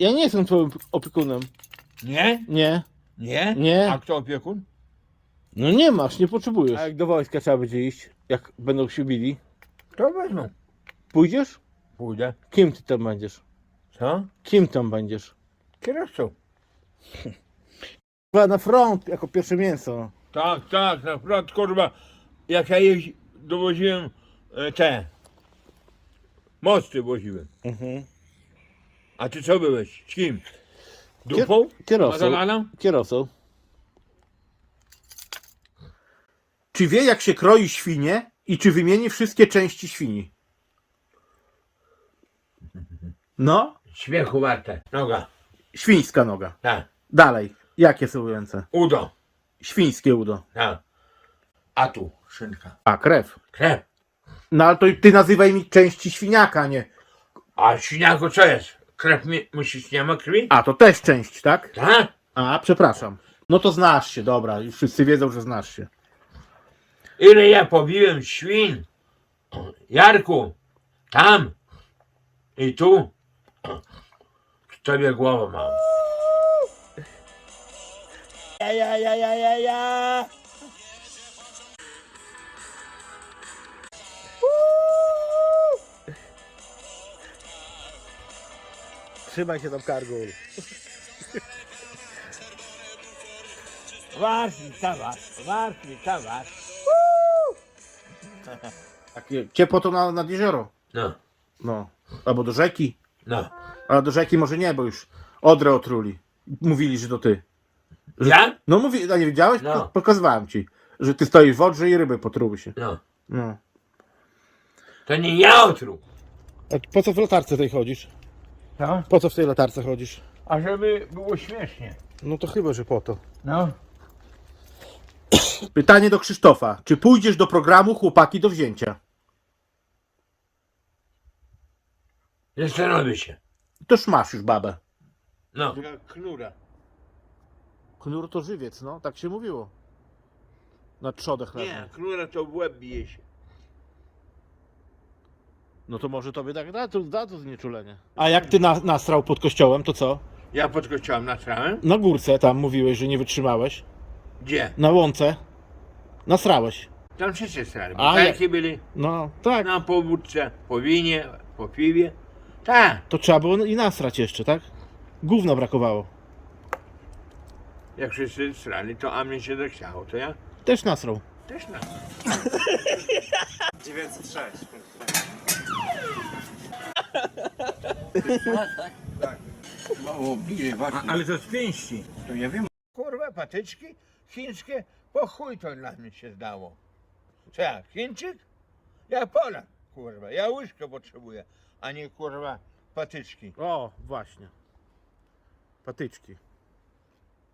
Ja nie jestem twoim opiekunem. Nie? Nie. Nie? Nie. A kto opiekun? No nie masz, nie potrzebujesz. A jak do wojska trzeba będzie iść, jak będą się bili, To wezmą. pójdziesz? Pójdę. Kim ty tam będziesz? Co? Kim tam będziesz? Kierowcą. Chyba na front, jako pierwsze mięso. Tak, tak, na przykład kurwa, jak ja jeździ, dowoziłem e, te mosty woziłem. Mhm. A ty co byłeś? Z kim? Dupą? Kierowcą. Madalaną? Kierowcą. Czy wie, jak się kroi świnie i czy wymieni wszystkie części świni? No, Śmiechu warte. Noga. świńska noga. Tak. Dalej, jakie są ujęte? Udo. Świńskie udo. Tak. A tu szynka. A, krew. Krew. No ale to ty nazywaj mi części świniaka, nie. A świniaku co jest? Krew mi, musisz, nie ma krwi? A, to też część, tak? Tak? A, przepraszam. No to znasz się, dobra, już wszyscy wiedzą, że znasz się. Ile ja pobiłem świn? Jarku, tam i tu. W tobie głowę mam. Ja, ja, ja, ja, ja, ja. Trzymaj się tam kargul. Ważny towar, ważny towar. Takie ciepło to na, nad jezioro. No, No. Albo do rzeki. no. Ale do rzeki może nie, bo już Odrę otruli. Mówili, że to ty. Ja? No mówi, a nie wiedziałeś? No. Po- Pokazywałem ci, że ty stoisz w Odrze i ryby potruły się. No. No. To nie ja otruł. A po co w latarce tej chodzisz? Po co w tej latarce chodzisz? A żeby było śmiesznie. No to chyba, że po to. No. Pytanie do Krzysztofa. Czy pójdziesz do programu Chłopaki do wzięcia? Zastanowię się. Toż masz już babę. No. Knura. Knur to żywiec, no. Tak się mówiło. Na trzodę Nie, knura to w łeb bije się. No to może tobie tak da, to, da to znieczulenie. A jak ty na, nasrał pod kościołem, to co? Ja pod kościołem nasrałem? Na górce tam mówiłeś, że nie wytrzymałeś. Gdzie? Na łące. Nasrałeś. Tam wszyscy strali. A, Butelki byli No tak. na powódce, po winie, po piwie. Tak. To trzeba było i nasrać jeszcze, tak? Gówno brakowało. Jak wszyscy strali, to a mnie się zachciało, to ja Też nasrał. też na. 906. Mało bliżej właśnie. Ale to z pięści. To ja wiem. Kurwa, patyczki chińskie, po chuj to dla mnie się zdało. Co ja, Chińczyk? Ja Polak, kurwa. Ja łyżkę potrzebuję, a nie kurwa patyczki. O, właśnie. Patyczki.